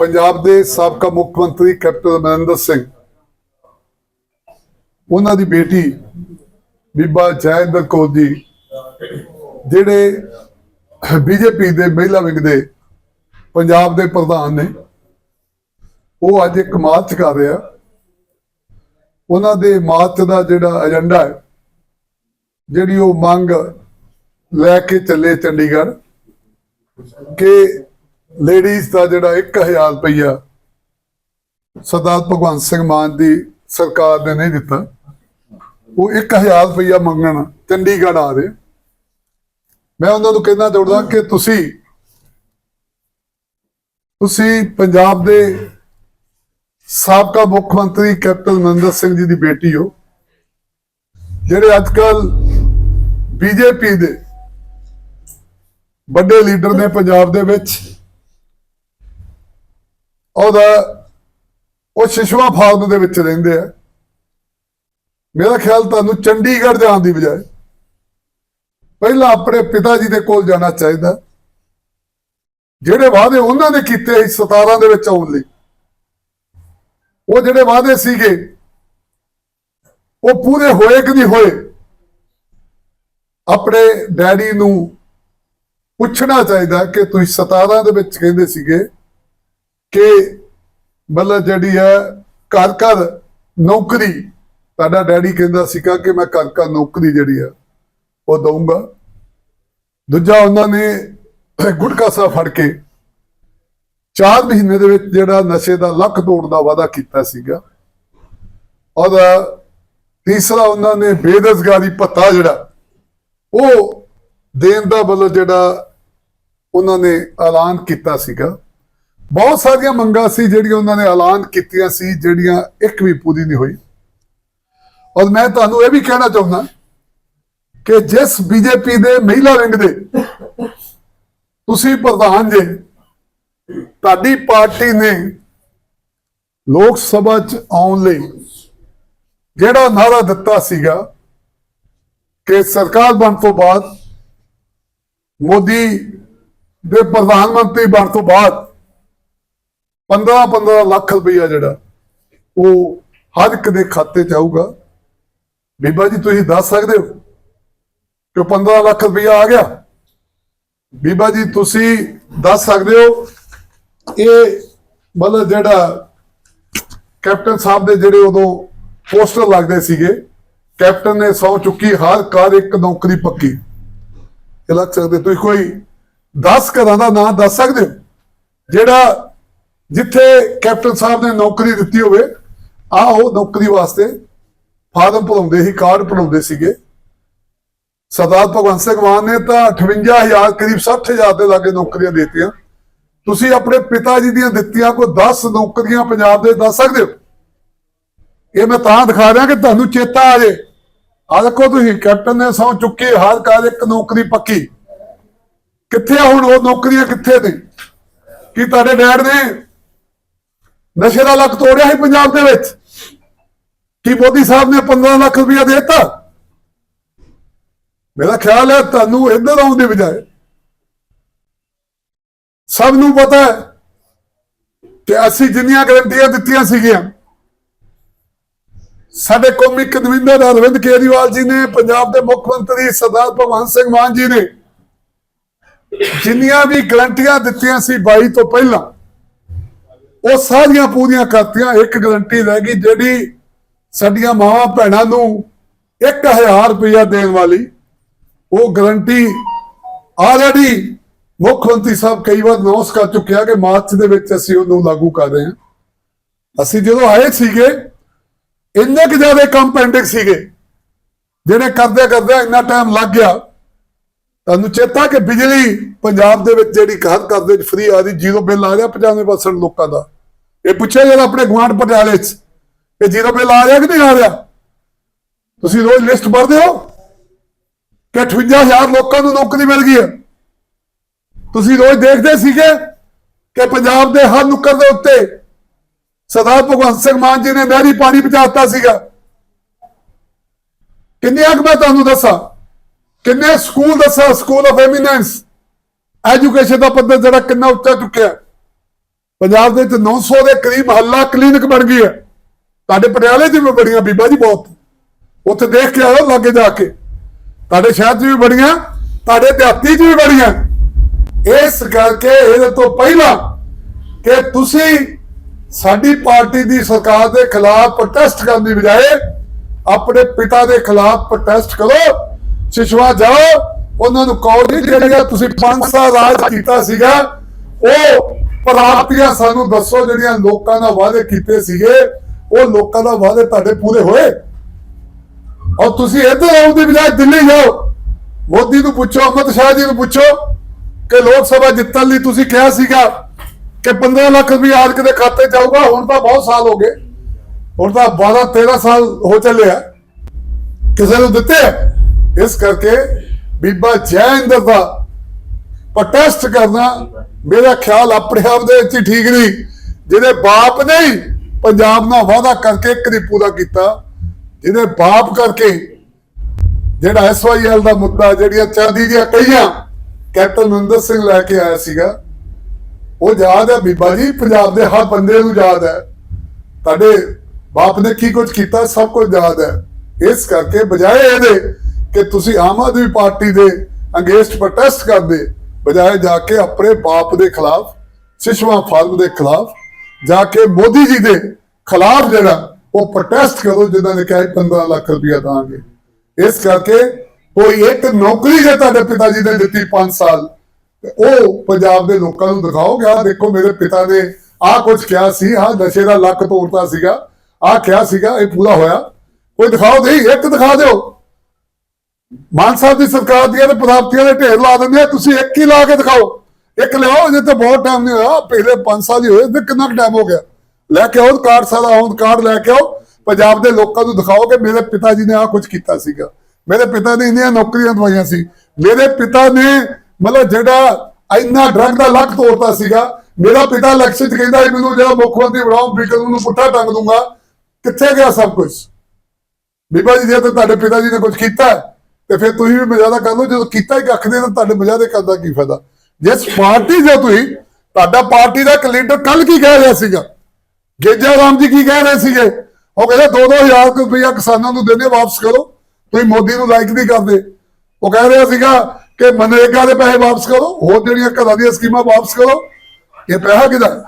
ਪੰਜਾਬ ਦੇ ਸਾਬਕਾ ਮੁੱਖ ਮੰਤਰੀ ਕੈਪਟਨ ਅਮਰਿੰਦਰ ਸਿੰਘ, ਉਹਨਾਂ ਦੀ ਬੇਟੀ ਬੀਬਾ ਜੈਇੰਦਰ ਕੌਰ ਜੀ, ਜਿਹੜੇ ਬੀਜੇਪੀ ਦੇ ਮਹਿਲਾ ਵਿੰਗ ਦੇ ਪੰਜਾਬ ਦੇ ਪ੍ਰਧਾਨ ਨੇ, ਉਹ ਅੱਜ ਇੱਕ ਮਾਰਚ ਕਰ ਰਿਹਾ। ਉਹਨਾਂ ਦੇ ਮਾਰਚ ਦਾ ਜਿਹੜਾ ਏਜੰਡਾ ਹੈ, ਜਿਹੜੀ ਉਹ ਮੰਗ ਲੈ ਕੇ ਚੱਲੇ ਚੰਡੀਗੜ੍ਹ ਕਿ ਲੇਡੀਜ਼ ਦਾ ਜਿਹੜਾ 1000 ਰੁਪਈਆ ਸਰਦਾਰ ਭਗਵੰਤ ਸਿੰਘ ਮਾਨ ਦੀ ਸਰਕਾਰ ਨੇ ਨਹੀਂ ਦਿੱਤਾ। ਉਹ 1000 ਰੁਪਈਆ ਮੰਗਣ ਚੰਡੀਗੜ੍ਹ ਆ ਰਹੇ। ਮੈਂ ਉਹਨਾਂ ਨੂੰ ਕਹਿਣਾ ਜੋੜਦਾ ਕਿ ਤੁਸੀਂ ਤੁਸੀਂ ਪੰਜਾਬ ਦੇ ਸਾਬਕਾ ਮੁੱਖ ਮੰਤਰੀ ਕੈਪਟਨ ਅਮਰਿੰਦਰ ਸਿੰਘ ਜੀ ਦੀ ਬੇਟੀ ਹੋ। ਜਿਹੜੇ ਅੱਜ ਕੱਲ ਬੀਜੇਪੀ ਦੇ ਵੱਡੇ ਲੀਡਰ ਨੇ ਪੰਜਾਬ ਦੇ ਵਿੱਚ ਉਹਦਾ, ਉਹ ਸ਼ਿਸ਼ਵਾ ਫਾਰਮ ਦੇ ਵਿੱਚ ਰਹਿੰਦੇ ਆ। ਮੇਰਾ ਖਿਆਲ ਤੁਹਾਨੂੰ ਚੰਡੀਗੜ੍ਹ ਜਾਣ ਦੀ ਬਜਾਏ ਪਹਿਲਾਂ ਆਪਣੇ ਪਿਤਾ ਜੀ ਦੇ ਕੋਲ ਜਾਣਾ ਚਾਹੀਦਾ। ਜਿਹੜੇ ਵਾਅਦੇ ਉਹਨਾਂ ਨੇ ਕੀਤੇ ਸੀ 17 ਦੇ ਵਿੱਚ ਆਉਣ ਲਈ, ਉਹ ਜਿਹੜੇ ਵਾਅਦੇ ਸੀਗੇ, ਉਹ ਪੂਰੇ ਹੋਏ ਕਿ ਨਹੀਂ ਹੋਏ, ਆਪਣੇ ਡੈਡੀ ਨੂੰ ਪੁੱਛਣਾ ਚਾਹੀਦਾ ਕਿ ਤੁਸੀਂ 17 ਦੇ ਵਿੱਚ ਕਹਿੰਦੇ ਸੀਗੇ ਕਿ ਮਤਲਬ ਜਿਹੜੀ ਹੈ ਘਰ ਘਰ ਨੌਕਰੀ, ਤੁਹਾਡਾ ਡੈਡੀ ਕਹਿੰਦਾ ਸੀਗਾ ਕਿ ਮੈਂ ਘਰ ਘਰ ਨੌਕਰੀ ਜਿਹੜੀ ਆ ਉਹ ਦਊਂਗਾ। ਦੂਜਾ ਉਹਨਾਂ ਨੇ ਗੁਟਕਾ ਸਾਹਿਬ ਫੜ ਕੇ 4 ਮਹੀਨੇ ਦੇ ਵਿੱਚ ਜਿਹੜਾ ਨਸ਼ੇ ਦਾ ਲੱਖ ਤੋੜ ਦਾ ਵਾਅਦਾ ਕੀਤਾ ਸੀਗਾ। ਔਰ ਤੀਸਰਾ ਉਹਨਾਂ ਨੇ ਬੇਰੁਜ਼ਗਾਰੀ ਭੱਤਾ ਜਿਹੜਾ, ਉਹ ਦੇਣ ਦਾ ਵੱਲੋਂ ਜਿਹੜਾ ਉਹਨਾਂ ਨੇ ਐਲਾਨ ਕੀਤਾ ਸੀਗਾ। ਬਹੁਤ ਸਾਰੀਆਂ ਮੰਗਾਂ ਸੀ ਜਿਹੜੀਆਂ ਉਹਨਾਂ ਨੇ ਐਲਾਨ ਕੀਤੀਆਂ ਸੀ, ਜਿਹੜੀਆਂ ਇੱਕ ਵੀ ਪੂਰੀ ਨਹੀਂ ਹੋਈ। ਔਰ ਮੈਂ ਤੁਹਾਨੂੰ ਇਹ ਵੀ ਕਹਿਣਾ ਚਾਹੁੰਦਾ ਕਿ ਜਿਸ ਬੀਜੇਪੀ ਦੇ ਮਹਿਲਾ ਵਿੰਗ ਦੇ ਤੁਸੀਂ ਪ੍ਰਧਾਨ ਜੇ, ਤੁਹਾਡੀ ਪਾਰਟੀ ਨੇ ਲੋਕ ਸਭਾ ਚ ਆਉਣ ਲਈ ਜਿਹੜਾ ਨਾਰਾ ਦਿੱਤਾ ਸੀਗਾ ਕਿ ਸਰਕਾਰ ਬਣ ਤੋਂ ਬਾਅਦ, ਮੋਦੀ ਦੇ ਪ੍ਰਧਾਨ ਮੰਤਰੀ ਬਣ ਤੋਂ ਬਾਅਦ 15 15 ਲੱਖ ਰੁਪਈਆ ਜਿਹੜਾ ਉਹ ਹਰ ਇੱਕ ਦੇ ਖਾਤੇ ਚ ਆਊਗਾ। ਬੀਬਾ ਜੀ, ਤੁਸੀਂ ਦੱਸ ਸਕਦੇ ਹੋ ਕਿ 15 ਲੱਖ ਰੁਪਈਆ ਆ ਗਿਆ? ਬੀਬਾ ਜੀ, ਤੁਸੀਂ ਦੱਸ ਸਕਦੇ ਹੋ ਇਹ ਮਤਲਬ ਜਿਹੜਾ ਕੈਪਟਨ ਸਾਹਿਬ ਦੇ ਜਿਹੜੇ ਉਦੋਂ ਪੋਸਟਰ ਲੱਗਦੇ ਸੀਗੇ, ਕੈਪਟਨ ਨੇ ਸੌ ਚੁੱਕੀ, ਹਰ ਕਾਰ ਇੱਕ ਨੌਕਰੀ ਪੱਕੀ। ਇਹ ਲੱਗ ਸਕਦੇ ਤੁਸੀਂ ਕੋਈ 10 ਘਰਾਂ ਦਾ ਨਾਂ ਦੱਸ ਸਕਦੇ ਹੋ? ਜਿਹੜਾ ਜਿੱਥੇ ਕੈਪਟਨ ਸਾਹਿਬ ਨੇ ਨੌਕਰੀ ਦਿੱਤੀ ਹੋਵੇ, ਆ ਉਹ ਨੌਕਰੀ ਵਾਸਤੇ ਫਾਰਮ ਭਰਾਉਂਦੇ ਸੀ, ਕਾਰਡ ਭਰਾਉਂਦੇ ਸੀਗੇ। ਸਰਦਾਰ ਭਗਵੰਤ ਸਿੰਘ ਮਾਨ ਨੇ ਤਾਂ 58000 ਕਰੀਬ 60000 ਦੇ ਲਾਗੇ ਨੌਕਰੀਆਂ ਦਿੱਤੀਆਂ। ਤੁਸੀਂ ਆਪਣੇ ਪਿਤਾ ਜੀ ਦੀਆਂ ਦਿੱਤੀਆਂ ਕੋਈ 10 ਨੌਕਰੀਆਂ ਪੰਜਾਬ ਦੇ ਦੱਸ ਸਕਦੇ ਹੋ? ਇਹ ਮੈਂ ਤਾਂ ਦਿਖਾ ਰਿਹਾ ਕਿ ਤੁਹਾਨੂੰ ਚੇਤਾ ਆ ਜੇ। ਆ ਦੇਖੋ ਤੁਸੀਂ, ਕੈਪਟਨ ਨੇ ਸੌ ਚੁੱਕੀ, ਹਰ ਕਾਰ ਇੱਕ ਨੌਕਰੀ ਪੱਕੀ। ਕਿੱਥੇ ਹੁਣ ਉਹ ਨੌਕਰੀਆਂ ਕਿੱਥੇ ਨੇ? ਕੀ ਤੁਹਾਡੇ ਡੈਡ ਨੇ? ਨਸ਼ੇ ਦਾ ਲੱਕ ਤੋੜਿਆ ਸੀ ਪੰਜਾਬ ਦੇ ਵਿੱਚ। ਕੀ ਮੋਦੀ ਸਾਹਿਬ ਨੇ 15 ਲੱਖ ਰੁਪਇਆ ਦਿੱਤਾ? ਮੇਰਾ ਖਿਆਲ ਹੈ ਤੁਹਾਨੂੰ ਇੱਧਰ ਆਉਣ ਦੀ ਬਜਾਏ। ਸਭ ਨੂੰ ਪਤਾ ਹੈ ਕਿ ਅਸੀਂ ਜਿੰਨੀਆਂ ਗਰੰਟੀਆਂ ਦਿੱਤੀਆਂ ਸੀਗੀਆਂ, ਸਾਡੇ ਕੌਮੀ ਕਨਵੀਨਰ ਅਰਵਿੰਦ ਕੇਜਰੀਵਾਲ ਜੀ ਨੇ, ਪੰਜਾਬ ਦੇ ਮੁੱਖ ਮੰਤਰੀ ਸਰਦਾਰ ਭਗਵੰਤ ਸਿੰਘ ਮਾਨ ਜੀ ਨੇ ਜਿੰਨੀਆਂ ਵੀ ਗਰੰਟੀਆਂ ਦਿੱਤੀਆਂ ਸੀ 22 ਤੋਂ ਪਹਿਲਾਂ ਉਹ ਸਾਰੀਆਂ ਪੂਰੀਆਂ ਕਰਤੀਆਂ, ਇੱਕ ਗਰੰਟੀ ਰਹਿ ਗਈ ਜਿਹੜੀ ਸਾਡੀਆਂ ਮਾਵਾਂ ਭੈਣਾਂ ਨੂੰ 1000 ਰੁਪਇਆ ਦੇਣ ਵਾਲੀ। ਉਹ ਗਰੰਟੀ ਆਲਰੇਡੀ ਮੁੱਖ ਮੰਤਰੀ ਸਾਹਿਬ ਕਈ ਵਾਰ ਅਨਾਉਂਸ ਕਰ ਚੁੱਕਿਆ ਕਿ ਮਾਰਚ ਦੇ ਵਿੱਚ ਅਸੀਂ ਉਹਨੂੰ ਲਾਗੂ ਕਰ ਰਹੇ ਹਾਂ। ਅਸੀਂ ਜਦੋਂ ਆਏ ਸੀਗੇ, ਇੰਨੇ ਕਿ ਜ਼ਿਆਦਾ ਕੰਮ ਪੈਂਡਿੰਗ ਸੀਗੇ, ਜਿਹੜੇ ਕਰਦੇ ਕਰਦੇ ਇੰਨਾ ਟਾਈਮ ਲੱਗ ਗਿਆ। ਤੁਹਾਨੂੰ ਚੇਤਾ ਕਿ ਬਿਜਲੀ ਪੰਜਾਬ ਦੇ ਵਿੱਚ ਜਿਹੜੀ ਘਰ ਘਰ ਦੇ ਵਿੱਚ ਫ੍ਰੀ ਆ ਰਹੀ ਜ਼ੀਰੋ ਬਿੱਲ ਆ ਰਿਹਾ 95% ਲੋਕਾਂ ਦਾ। ਇਹ ਪੁੱਛਿਆ ਜਰਾ ਆਪਣੇ ਗੁਆਂਢ ਪਟਿਆਲੇ 'ਚ ਕਿ ਜ਼ੀਰੋ ਬਿੱਲ ਆ ਰਿਹਾ ਕਿ ਨਹੀਂ ਆ ਰਿਹਾ? ਤੁਸੀਂ ਰੋਜ਼ ਲਿਸਟ ਪੜ੍ਹਦੇ ਹੋ ਕਿ 58000 ਲੋਕਾਂ ਨੂੰ ਨੌਕਰੀ ਮਿਲ ਗਈ ਹੈ। ਤੁਸੀਂ ਰੋਜ਼ ਦੇਖਦੇ ਸੀਗੇ ਕਿ ਪੰਜਾਬ ਦੇ ਹਰ ਨੁੱਕਰ ਦੇ ਉੱਤੇ ਸਰਦਾਰ ਭਗਵੰਤ ਸਿੰਘ ਮਾਨ ਜੀ ਨੇ ਨਹਿਰੀ ਪਾਣੀ ਪਹੁੰਚਾਤਾ ਸੀਗਾ। ਕਿੰਨੀਆਂ ਕੁ ਮੈਂ ਤੁਹਾਨੂੰ ਦੱਸਾਂ? ਕਿੰਨੇ ਸਕੂਲ ਦੱਸਾਂ? ਸਕੂਲ ਆਫ ਐਮੀਨੈਂਸ ਐਜੂਕੇਸ਼ਨ ਦਾ ਪੱਧਰ ਜਿਹੜਾ ਕਿੰਨਾ ਉੱਚਾ ਚੁੱਕਿਆ ਪੰਜਾਬ ਦੇ ਵਿੱਚ 900 ਦੇ ਕਰੀਬ ਮਹੱਲਾ ਕਲੀਨਿਕ ਬਣ ਗਈ ਹੈ। ਤੁਹਾਡੇ ਪਟਿਆਲੇ 'ਚ ਵੀ ਬੜੀਆਂ ਬੀਬਾ ਜੀ ਬਹੁਤ। ਉੱਥੇ ਦੇਖ ਕੇ ਆਓ ਲਾਗੇ ਜਾ ਕੇ। ਤੁਹਾਡੇ ਸ਼ਹਿਰ 'ਚ ਵੀ ਬੜੀਆਂ, ਤੁਹਾਡੇ ਦਿਹਾਤੀ 'ਚ ਵੀ ਬੜੀਆਂ। ਇਸ ਕਰਕੇ ਇਹਦੇ ਤੋਂ ਪਹਿਲਾਂ ਕਿ ਤੁਸੀਂ ਸਾਡੀ ਪਾਰਟੀ ਦੀ ਸਰਕਾਰ ਦੇ ਖਿਲਾਫ ਪ੍ਰੋਟੈਸਟ ਕਰਨ ਦੀ ਬਜਾਏ ਆਪਣੇ ਪਿਤਾ ਦੇ ਖਿਲਾਫ ਪ੍ਰੋਟੈਸਟ ਕਰੋ, ਸ਼ਿਸ਼ਵਾ ਜਾਓ ਉਹਨਾਂ ਨੂੰ ਕਹੋ ਜੀ, ਜਿਹੜੀਆਂ ਤੁਸੀਂ 5 ਸਾਲ ਰਾਜ ਕੀਤਾ ਸੀਗਾ, ਉਹ ਪ੍ਰਾਪਤੀਆਂ ਸਾਨੂੰ ਦੱਸੋ, ਜਿਹੜੀਆਂ ਲੋਕਾਂ ਨਾਲ ਵਾਅਦੇ ਕੀਤੇ ਸੀਗੇ, ਉਹ ਲੋਕਾਂ ਦਾ ਵਾਅਦੇ ਤੁਹਾਡੇ ਪੂਰੇ ਹੋਏ? ਔਰ ਤੁਸੀਂ ਇੱਧਰ ਆਉਣ ਦੀ ਬਜਾਏ ਦਿੱਲੀ ਜਾਓ। ਮੋਦੀ ਨੂੰ ਪੁੱਛੋ ਅਮਿਤ ਸ਼ਾਹ ਜੀ ਨੂੰ ਪੁੱਛੋ ਕਿ ਲੋਕ ਸਭਾ ਜਿੱਤਣ ਲਈ ਤੁਸੀਂ ਕਿਹਾ ਸੀਗਾ ਕਿ 15 ਲੱਖ ਰੁਪਏ ਆਜ ਦੇ ਖਾਤੇ ਜਾਊਗਾ, ਹੁਣ ਤਾਂ ਬਹੁਤ ਸਾਲ ਹੋ ਗਏ। ਹੁਣ ਤਾਂ 12 13 ਸਾਲ ਹੋ ਚੱਲੇ ਆ। ਕਿਸੇ ਨੂੰ ਦਿੱਤੇ ਇਸ ਕਰਕੇ ਬੀਬਾ ਜੈ ਇੰਦਰ ਦਾ ਪ੍ਰੋਟੈਸਟ ਕਰਨਾ ਮੇਰਾ ਖਿਆਲ ਆਪਣੇ ਆਪ ਦੇ ਵਿੱਚ ਹੀ ਠੀਕ ਨਹੀਂ। ਜਿਹਦੇ ਬਾਪ ਨੇ ਪੰਜਾਬ ਨਾਲ ਵਾਅਦਾ ਕਰਕੇ ਇੱਕ ਪੂਰਾ ਕੀਤਾ, ਜਿਹਦੇ ਬਾਪ ਕਰਕੇ ਜਿਹੜਾ ਐਸਵਾਈਐਲ ਦਾ ਮੁੱਦਾ, ਜਿਹੜੀਆਂ ਚਾਂਦੀ ਦੀਆਂ ਕਈਆਂ ਕੈਪਟਨ ਮਨਿੰਦਰ ਸਿੰਘ ਲੈ ਕੇ ਆਇਆ ਸੀਗਾ, ਉਹ ਯਾਦ ਹੈ ਬੀਬਾ ਜੀ? ਪੰਜਾਬ ਦੇ ਹਰ ਬੰਦੇ ਨੂੰ ਯਾਦ ਹੈ। ਤੁਹਾਡੇ ਬਾਪ ਨੇ ਕੀ ਕੁਝ ਕੀਤਾ? ਸਭ ਕੁਝ ਯਾਦ ਹੈ। ਇਸ ਕਰਕੇ ਬਜਾਏ ਇਹਦੇ ਕਿ ਤੁਸੀਂ ਆਮ ਆਦਮੀ ਪਾਰਟੀ ਦੇ ਅਗੇਂਸਟ ਪ੍ਰੋਟੈਸਟ ਕਰਦੇ, ਬਜਾਏ ਜਾ ਕੇ ਆਪਣੇ ਬਾਪ ਦੇ ਖਿਲਾਫ, ਸਿਸ਼ਵਾ ਫਾਰਮ ਦੇ ਖਿਲਾਫ, ਜਾ ਕੇ ਮੋਦੀ ਜੀ ਦੇ ਖਿਲਾਫ ਜਿਹੜਾ ਉਹ ਪ੍ਰੋਟੈਸਟ ਕਰੋ, ਜਿਨ੍ਹਾਂ ਨੇ ਕਿਹਾ 15 ਲੱਖ ਰੁਪਇਆ ਦਾਂਗੇ। ਇਸ ਕਰਕੇ ਕੋਈ ਇੱਕ ਨੌਕਰੀ ਜੇ ਤੁਹਾਡੇ ਪਿਤਾ ਜੀ ਨੇ ਦਿੱਤੀ 5 ਸਾਲ ਉਹ ਪੰਜਾਬ ਦੇ ਲੋਕਾਂ ਨੂੰ ਦਿਖਾਓਗੇ, ਆਹ ਦੇਖੋ ਮੇਰੇ ਪਿਤਾ ਨੇ ਆਹ ਕੁਝ ਕਿਹਾ ਸੀ, ਆਹ ਨਸ਼ੇ ਦਾ ਲੱਕ ਤੋੜਤਾ ਸੀਗਾ, ਆਹ ਕਿਹਾ ਸੀਗਾ, ਇਹ ਪੂਰਾ ਹੋਇਆ। ਕੋਈ ਦਿਖਾਓ ਦੇ ਇੱਕ ਦਿਖਾ ਦਿਓ। ਮਾਨ ਸਾਹਿਬ ਦੀ ਸਰਕਾਰ ਦੀਆਂ ਤੇ ਪ੍ਰਾਪਤੀਆਂ ਦੇ ਢੇਰ ਲਾ ਦਿੰਦੇ ਆ, ਤੁਸੀਂ ਇੱਕ ਹੀ ਲਾ ਕੇ ਦਿਖਾਓ। ਇੱਕ ਲਿਆਓ ਜੇ ਤੇ ਬਹੁਤ ਟਾਈਮ ਨਹੀਂ ਹੋਇਆ। ਪਹਿਲੇ 5 ਸਾਲ ਹੀ ਹੋਏ ਤੇ ਕਿੰਨਾ ਟਾਈਮ ਹੋ ਗਿਆ? ਲੈ ਕੇ ਆਓ, ਕਾਰਡ ਸਾਰਾ ਆਉਂ ਕਾਰਡ ਲੈ ਕੇ ਆਓ। ਪੰਜਾਬ ਦੇ ਲੋਕਾਂ ਨੂੰ ਦਿਖਾਓ ਕਿ ਮੇਰੇ ਪਿਤਾ ਜੀ ਨੇ ਆਹ ਕੁਝ ਕੀਤਾ ਸੀਗਾ। ਮੇਰੇ ਪਿਤਾ ਨੇ ਇੰਨੀਆਂ ਨੌਕਰੀਆਂ ਦਵਾਈਆਂ ਸੀ। ਮੇਰੇ ਪਿਤਾ ਨੇ ਮਤਲਬ ਜਿਹੜਾ ਇੰਨਾ ਡਰੱਗ ਦਾ ਲੱਕ ਤੋੜਤਾ ਸੀਗਾ। ਮੇਰਾ ਪਿਤਾ ਇਲੈਕਸ਼ਨ ਕਹਿੰਦਾ ਸੀ, ਮੈਨੂੰ ਜਿਹੜਾ ਮੁੱਖ ਮੰਤਰੀ ਬਣਾਓ ਬਿਕਲ ਨੂੰ ਪੁੱਠਾ ਟੰਗ ਦੂੰਗਾ। ਕਿੱਥੇ ਗਿਆ ਸਭ ਕੁਝ ਬੀਬਾ ਜੀ, ਜੇ ਤਾਂ ਤੁਹਾਡੇ ਪਿਤਾ ਜੀ ਨੇ ਕੁਝ ਕੀਤਾ ਤੇ ਫਿਰ ਤੁਸੀਂ ਵੀ ਮਜ਼ਾਦਾ ਕਰ ਲਓ, ਜਦੋਂ ਕੀਤਾ ਹੀ ਕੱਖ ਨਹੀਂ ਤਾਂ ਤੁਹਾਡੇ ਮਜ਼ਾਦੇ ਕਰਨ ਕੀ ਫਾਇਦਾ? ਜਿਸ ਪਾਰਟੀ ਜੋ ਤੁਸੀਂ, ਤੁਹਾਡਾ ਪਾਰਟੀ ਦਾ ਇੱਕ ਕੱਲ ਕੀ ਕਹਿ ਰਿਹਾ ਸੀਗਾ? ਗੇਜਾ ਰਾਮ ਜੀ ਕੀ ਕਹਿ ਰਹੇ ਸੀਗੇ? ਉਹ ਕਹਿੰਦੇ 2-2000 ਰੁਪਇਆ ਕਿਸਾਨਾਂ ਨੂੰ ਦੇਣੇ ਵਾਪਸ ਕਰੋ। ਤੁਸੀਂ ਮੋਦੀ ਨੂੰ ਲਾਈਕ ਨਹੀਂ ਕਰਦੇ। ਉਹ ਕਹਿ ਰਿਹਾ ਸੀਗਾ ਕਿ ਮਨਰੇਗਾ ਦੇ ਪੈਸੇ ਵਾਪਸ ਕਰੋ, ਹੋਰ ਜਿਹੜੀਆਂ ਘਰਾਂ ਦੀਆਂ ਸਕੀਮਾਂ ਵਾਪਸ ਕਰੋ। ਇਹ ਪੈਸਾ ਕਿਹਦਾ?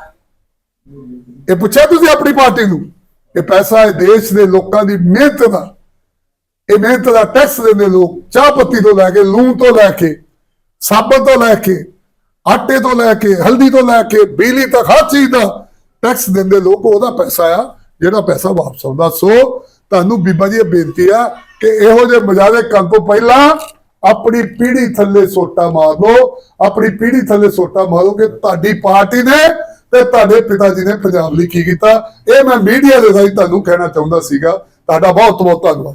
ਇਹ ਪੁੱਛਿਆ ਤੁਸੀਂ ਆਪਣੀ ਪਾਰਟੀ ਨੂੰ? ਇਹ ਪੈਸਾ ਇਹ ਦੇਸ਼ ਦੇ ਲੋਕਾਂ ਦੀ ਮਿਹਨਤ ਦਾ। ਇਹ ਮਿਹਨਤ ਦਾ ਟੈਕਸ ਦਿੰਦੇ ਲੋਕ, ਚਾਹ ਪੱਤੀ ਤੋਂ ਲੈ ਕੇ, ਲੂਣ ਤੋਂ ਲੈ ਕੇ, ਸਾਬਣ ਤੋਂ ਲੈ ਕੇ, ਆਟੇ ਤੋਂ ਲੈ ਕੇ, ਹਲਦੀ ਤੋਂ ਲੈ ਕੇ, ਬਿਜਲੀ ਤੱਕ, ਹਰ ਚੀਜ਼ ਦਾ ਟੈਕਸ ਦਿੰਦੇ ਲੋਕ, ਉਹਦਾ ਪੈਸਾ ਆ, ਜਿਹੜਾ ਪੈਸਾ ਵਾਪਸ ਆਉਂਦਾ। ਸੋ ਤੁਹਾਨੂੰ ਬੀਬਾ ਜੀ ਇਹ ਬੇਨਤੀ ਆ ਕਿ ਇਹੋ ਜਿਹੇ ਮਜਾਦੇ ਕੰਮ ਤੋਂ ਪਹਿਲਾਂ ਆਪਣੀ ਪੀੜੀ ਥੱਲੇ ਸੋਟਾ ਮਾਰ ਲਓ, ਆਪਣੀ ਪੀੜੀ ਥੱਲੇ ਸੋਟਾ ਮਾਰੋ ਕਿ ਤੁਹਾਡੀ ਪਾਰਟੀ ਨੇ ਤੇ ਤੁਹਾਡੇ ਪਿਤਾ ਜੀ ਨੇ ਪੰਜਾਬ ਲਈ ਕੀ ਕੀਤਾ। ਇਹ ਮੈਂ ਮੀਡੀਆ ਦੇ ਰਾਹੀਂ ਤੁਹਾਨੂੰ ਕਹਿਣਾ ਚਾਹੁੰਦਾ ਸੀਗਾ। ਤੁਹਾਡਾ ਬਹੁਤ ਬਹੁਤ ਧੰਨਵਾਦ।